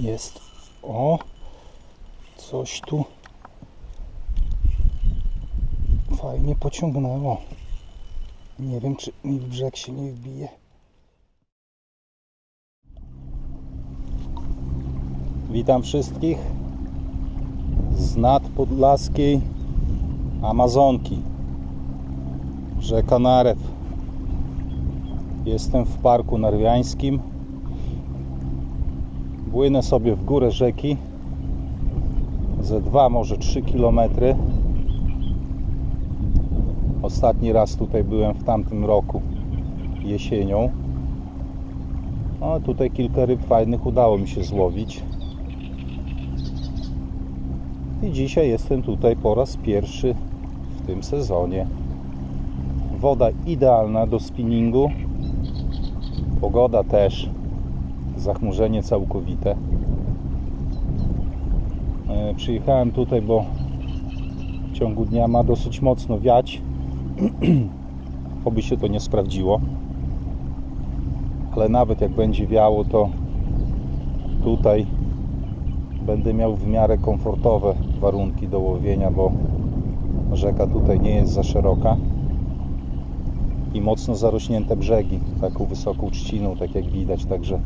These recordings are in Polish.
Jest. O! Coś tu fajnie pociągnęło. Nie wiem, czy mi w brzeg się nie wbije. Witam wszystkich z nadpodlaskiej Amazonki. Rzeka Narew. Jestem w parku narwiańskim. Płynę sobie w górę rzeki ze 2, może 3 kilometry. Ostatni raz tutaj byłem w tamtym roku, jesienią. No, tutaj kilka ryb fajnych udało mi się złowić. I dzisiaj jestem tutaj po raz pierwszy w tym sezonie. Woda idealna do spinningu. Pogoda też. Zachmurzenie całkowite. E, Przyjechałem tutaj, bo w ciągu dnia ma dosyć mocno wiać. Oby się to nie sprawdziło. Ale nawet jak będzie wiało, to tutaj będę miał w miarę komfortowe warunki do łowienia, bo rzeka tutaj nie jest za szeroka i mocno zarośnięte brzegi, taką wysoką trzciną, tak jak widać, także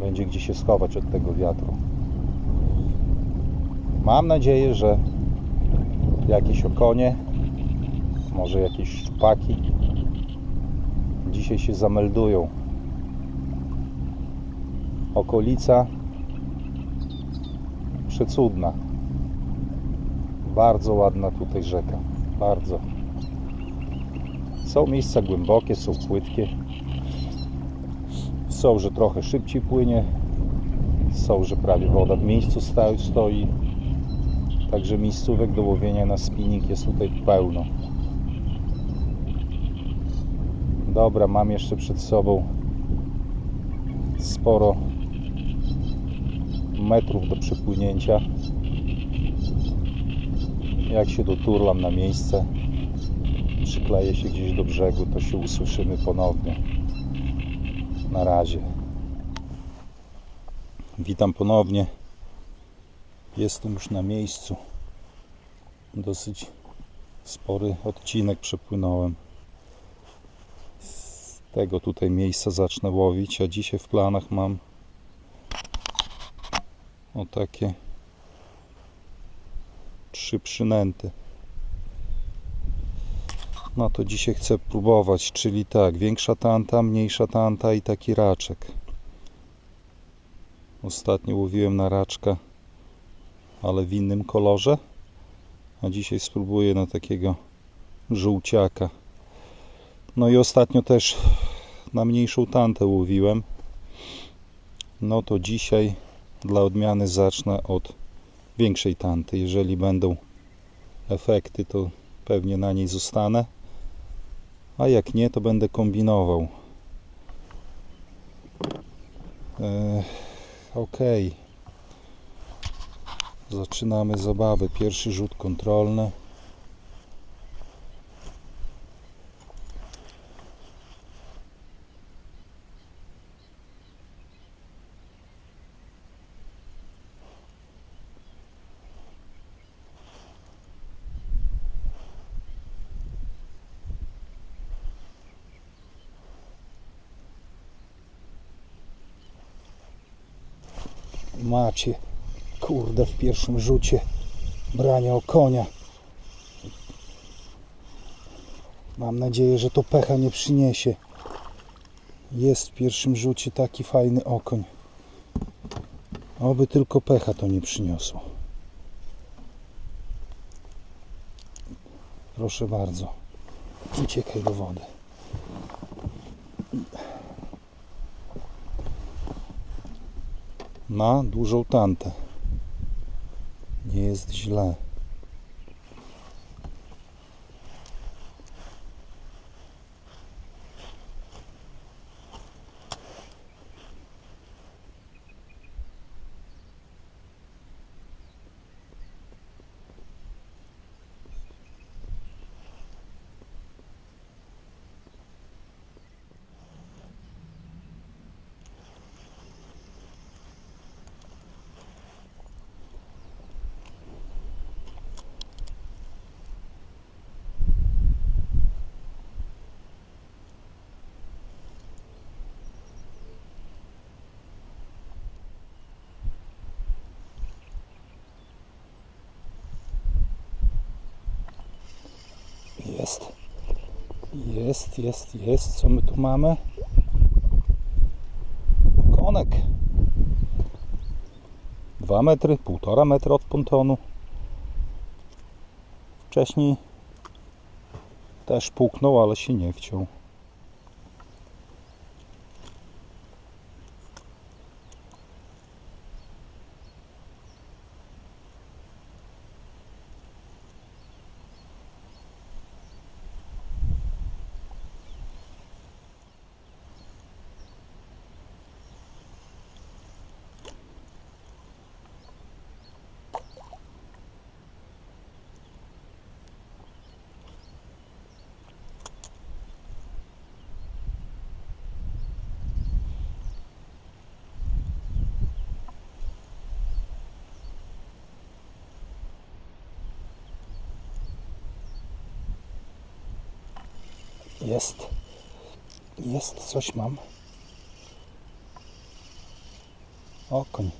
będzie gdzie się schować od tego wiatru. Mam nadzieję, że jakieś okonie, może jakieś szczupaki dzisiaj się zameldują. Okolica przecudna. Bardzo ładna tutaj rzeka. Bardzo. Są miejsca głębokie, są płytkie. Są, że trochę szybciej płynie. Są, że prawie woda w miejscu stoi. Także miejscówek do łowienia na spinning jest tutaj pełno. Dobra, mam jeszcze przed sobą sporo metrów do przepłynięcia. Jak się doturlam na miejsce, przykleję się gdzieś do brzegu, to się usłyszymy ponownie. Na razie. Witam ponownie. Jestem już na miejscu. Dosyć spory odcinek przepłynąłem. Z tego tutaj miejsca zacznę łowić, a dzisiaj w planach mam o takie trzy przynęty. No to dzisiaj chcę próbować, czyli tak, większa tanta, mniejsza tanta i taki raczek. Ostatnio łowiłem na raczka, ale w innym kolorze, a dzisiaj spróbuję na takiego żółciaka. No i ostatnio też na mniejszą tantę łowiłem. No to dzisiaj dla odmiany zacznę od większej tanty. Jeżeli będą efekty, to pewnie na niej zostanę. A jak nie, to będę kombinował. E, ok. Zaczynamy zabawę. Pierwszy rzut kontrolny. Macie, kurde, w pierwszym rzucie branie o konia. Mam nadzieję, że to pecha nie przyniesie. Jest w pierwszym rzucie taki fajny okoń. Oby tylko pecha to nie przyniosło. Proszę bardzo. Uciekaj do wody. Na dużą tantę. Nie jest źle. Jest. Jest, jest, jest. Co my tu mamy? Konek. Dwa metry, półtora metra od pontonu. Wcześniej też puknął, ale się nie wciął. Jest. Jest, coś mam. Okoń.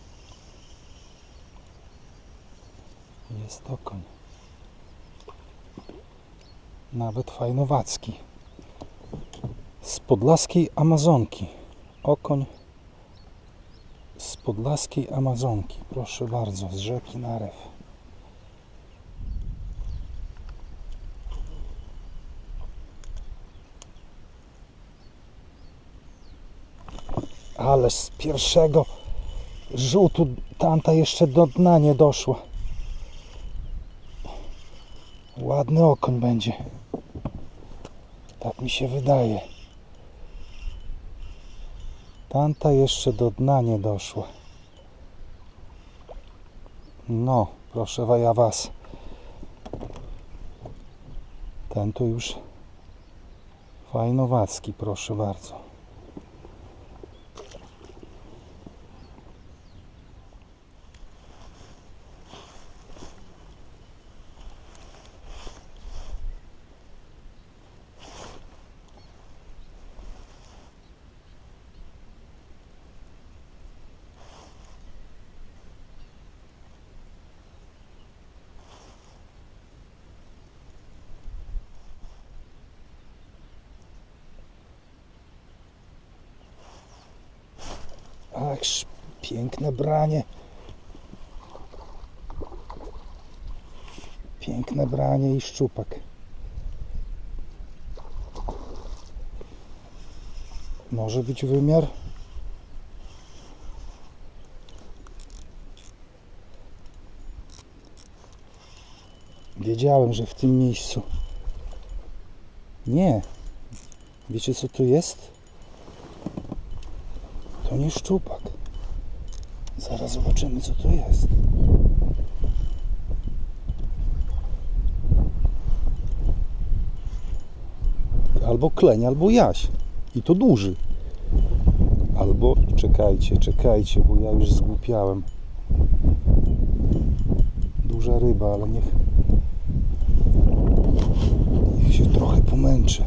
Jest okoń. Nawet fajnowacki. Z podlaskiej Amazonki. Okoń z podlaskiej Amazonki. Proszę bardzo, z rzeki Narew. Z pierwszego rzutu tamta jeszcze do dna nie doszła. Ładny okoń będzie. Tak mi się wydaje. Tamta jeszcze do dna nie doszła. No, proszę wa- ja was. Ten tu już fajnowacki, proszę bardzo. Ach, piękne branie. Piękne branie i szczupak. Może być wymiar? Wiedziałem, że w tym miejscu. Nie. Wiecie co tu jest? To nie szczupak. Zaraz zobaczymy, co to jest. Albo kleń, albo jaś. I to duży. Albo, czekajcie, czekajcie, bo ja już zgłupiałem. Duża ryba, ale niech, niech się trochę pomęczy.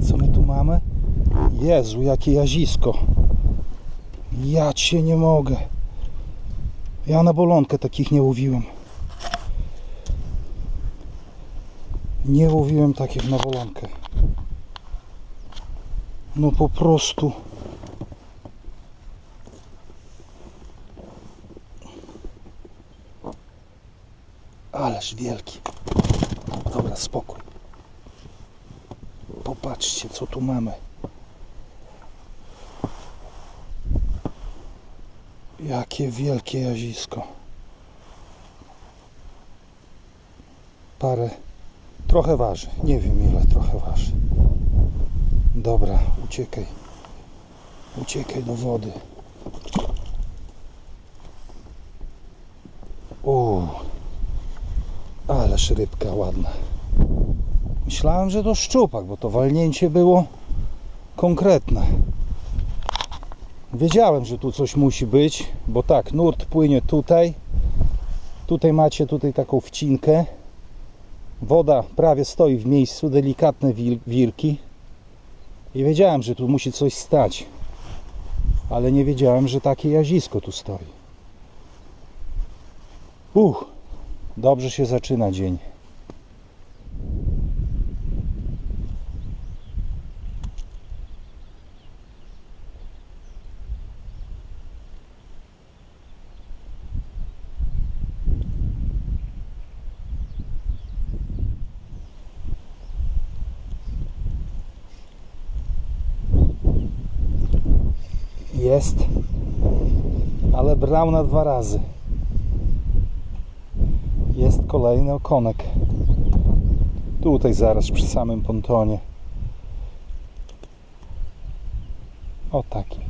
Co my tu mamy? Jezu, jakie jazisko. Ja cię nie mogę. Ja na bolonkę takich nie łowiłem. Nie łowiłem takich na bolonkę. No po prostu. Ależ wielki. Dobra, spokój. Popatrzcie, co tu mamy. Jakie wielkie jazisko. Parę. Trochę waży. Nie wiem ile trochę waży. Dobra, uciekaj. Uciekaj do wody. Uuu, ależ rybka ładna. Myślałem, że to szczupak, bo to walnięcie było konkretne. Wiedziałem, że tu coś musi być, bo tak, nurt płynie tutaj. Tutaj macie tutaj taką wcinkę. Woda prawie stoi w miejscu, delikatne wil- wilki. I wiedziałem, że tu musi coś stać. Ale nie wiedziałem, że takie jazisko tu stoi. Uch, dobrze się zaczyna dzień. Jest, ale brał na dwa razy. Jest kolejny okonek. Tutaj zaraz przy samym pontonie. O taki.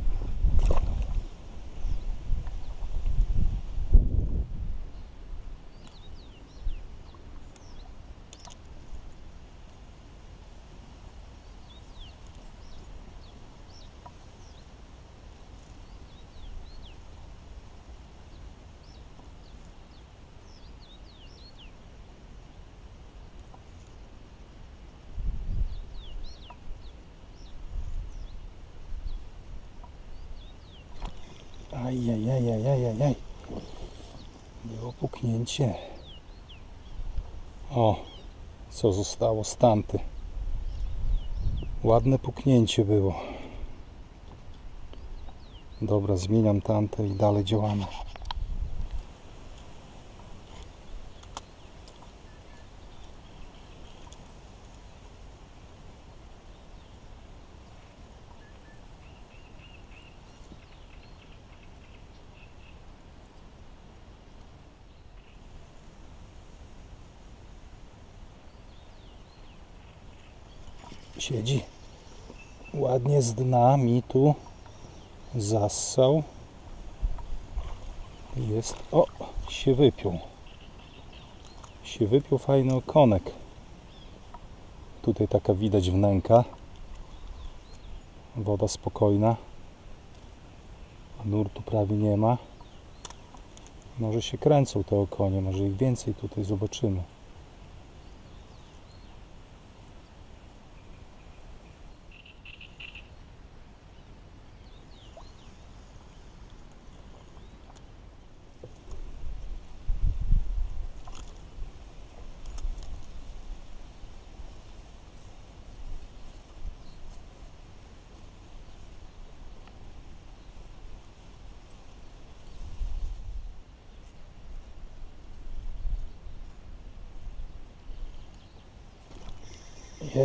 Ajajajajajajaj. Było puknięcie. O, co zostało z tamty. Ładne puknięcie było. Dobra, zmieniam tamte i dalej działamy. Siedzi. Ładnie z dna mi tu zassał. Jest o się wypiął. Się wypiął fajny okonek. Tutaj taka widać wnęka. Woda spokojna. Nurtu prawie nie ma. Może się kręcą te okonie może ich więcej tutaj zobaczymy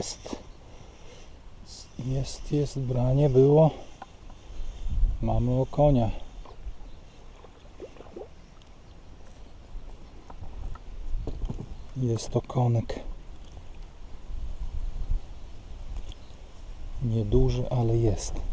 Jest. Jest, jest branie było. Mamy okonia. Jest okonek. Nieduży, ale jest.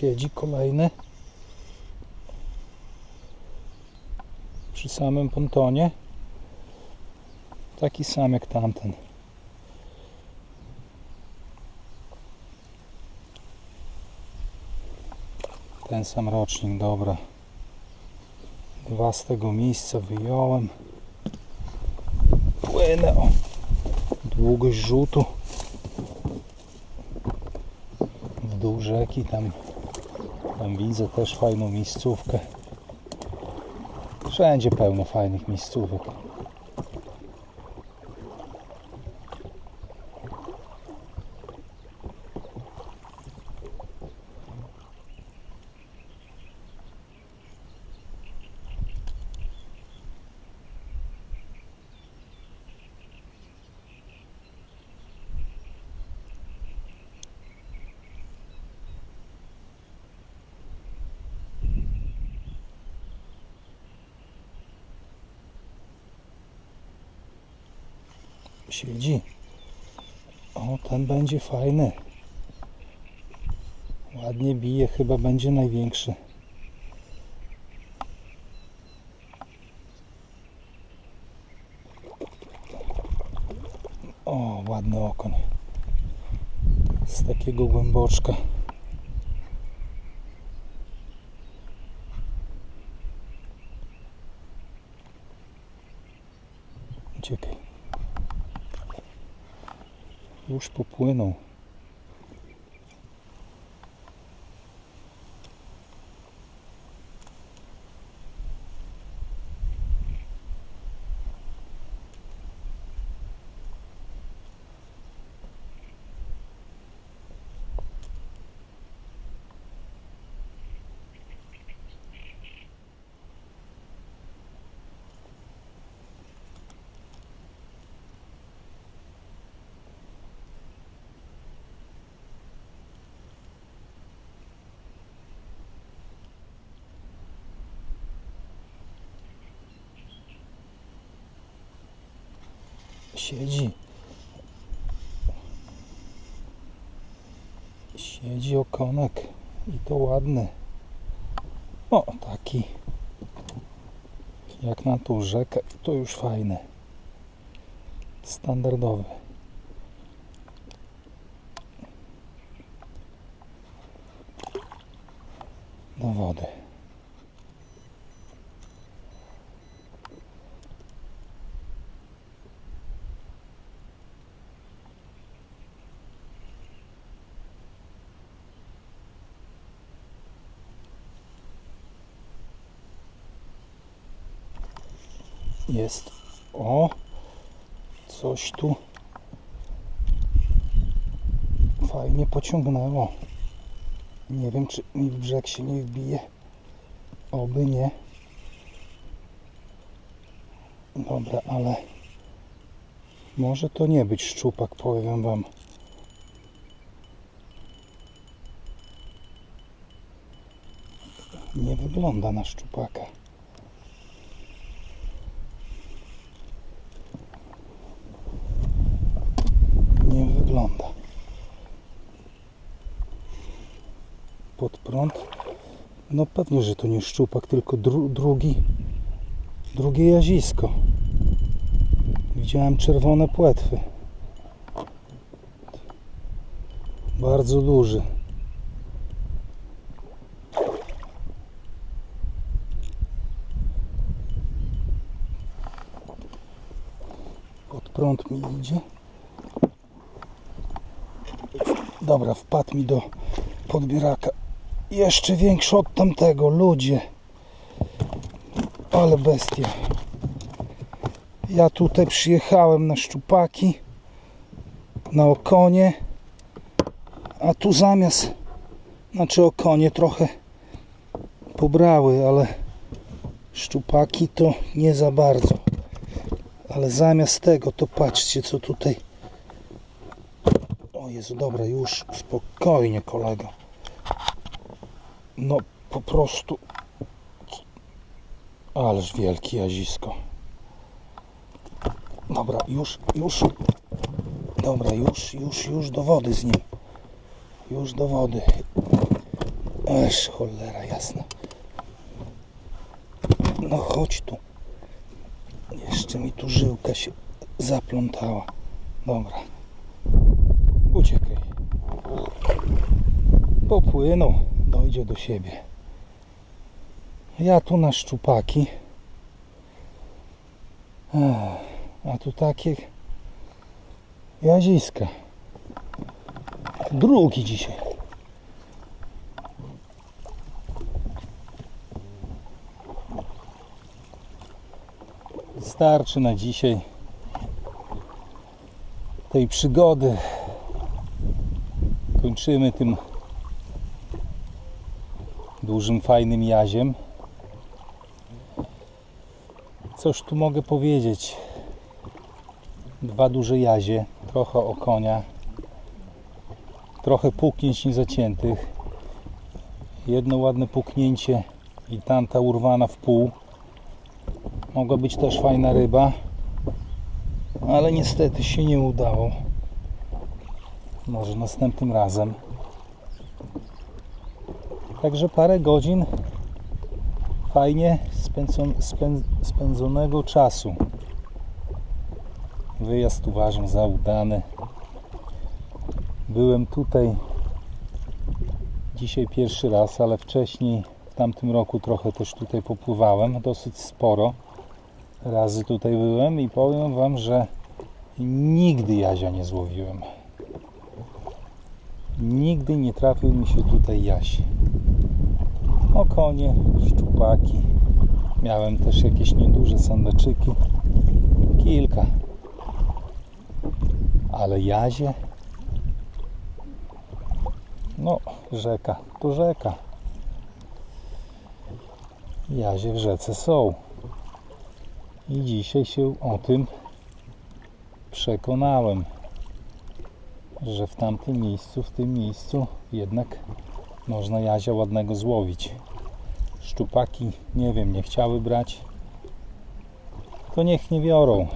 Siedzi kolejny przy samym pontonie. Taki sam jak tamten. Ten sam rocznik, dobra. Dwa z tego miejsca wyjąłem. Płynę o długość rzutu. W dół rzeki tam tam widzę też fajną miejscówkę. Wszędzie pełno fajnych miejscówek. Siedzi. O, ten będzie fajny. Ładnie bije, chyba będzie największy. O, ładny okoń. Z takiego głęboczka. Uciekaj. Już popłynął. Siedzi. Siedzi okonek i to ładny. O, taki. Jak na tą rzekę, to już fajny. Standardowy. Do wody. Jest. O! Coś tu fajnie pociągnęło. Nie wiem, czy mi w brzeg się nie wbije. Oby nie. Dobra, ale może to nie być szczupak, powiem wam. Nie wygląda na szczupaka. nie wygląda. Pod prąd. No pewnie, że to nie szczupak, tylko dru drugi, drugie jazisko. Widziałem czerwone płetwy. Bardzo duży. Pod prąd mi idzie. Dobra, wpadł mi do podbieraka. Jeszcze większy od tamtego, ludzie. Ale bestia. Ja tutaj przyjechałem na szczupaki, na okonie, a tu zamiast, znaczy okonie trochę pobrały, ale szczupaki to nie za bardzo. Ale zamiast tego to patrzcie co tutaj o Jezu, dobra, już spokojnie kolego. No po prostu Ależ wielki jazisko. Dobra, już, już. Dobra, już, już, już do wody z nim. Już do wody. Ależ cholera jasna. No chodź tu. Jeszcze mi tu żyłka się zaplątała. Dobra. Uciekaj. Popłynął, dojdzie do siebie. Ja tu na szczupaki. A tu takie jaziska. Drugi dzisiaj. Starczy na dzisiaj tej przygody kończymy tym dużym, fajnym jaziem. Cóż tu mogę powiedzieć? Dwa duże jazie, trochę okonia, trochę puknięć niezaciętych, jedno ładne puknięcie i tamta urwana w pół. Mogła być też fajna ryba. Ale niestety się nie udało. Może następnym razem. Także parę godzin fajnie spędzon, spęd, spędzonego czasu. Wyjazd uważam za udany. Byłem tutaj dzisiaj pierwszy raz, ale wcześniej w tamtym roku trochę też tutaj popływałem, dosyć sporo razy tutaj byłem i powiem Wam, że nigdy jazia nie złowiłem. Nigdy nie trafił mi się tutaj jaś. Okonie, szczupaki. Miałem też jakieś nieduże sandaczyki. Kilka. Ale jazie? No, rzeka to rzeka. Jazie w rzece są. I dzisiaj się o tym przekonałem, że w tamtym miejscu, w tym miejscu jednak można jazia ładnego złowić. Szczupaki, nie wiem, nie chciały brać. To niech nie biorą.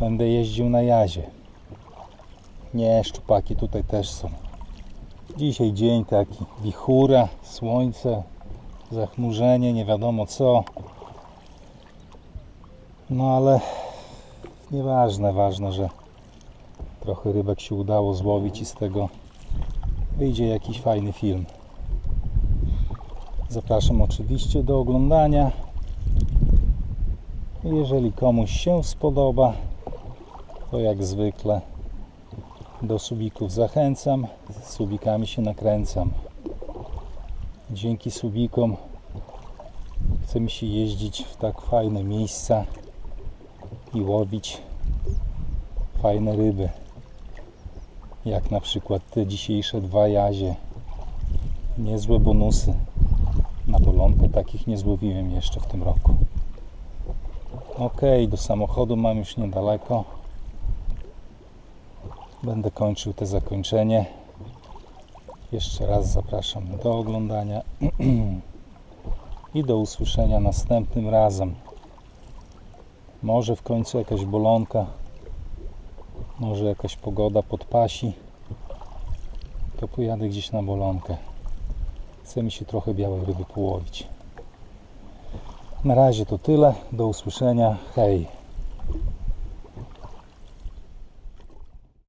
Będę jeździł na jazie. Nie, szczupaki tutaj też są. Dzisiaj dzień taki, wichura, słońce, zachmurzenie, nie wiadomo co. No ale nieważne, ważne, że trochę rybek się udało złowić i z tego wyjdzie jakiś fajny film. Zapraszam oczywiście do oglądania. Jeżeli komuś się spodoba, to jak zwykle do subików zachęcam, z subikami się nakręcam. Dzięki subikom chce mi się jeździć w tak fajne miejsca i łowić fajne ryby. Jak na przykład te dzisiejsze dwa jazie. Niezłe bonusy. Na bolonkę takich nie złowiłem jeszcze w tym roku. Ok, do samochodu mam już niedaleko. Będę kończył te zakończenie. Jeszcze raz zapraszam do oglądania i do usłyszenia następnym razem. Może w końcu jakaś bolonka, może jakaś pogoda podpasi, to pojadę gdzieś na bolonkę. Chce mi się trochę białej ryby połowić. Na razie to tyle. Do usłyszenia. Hej.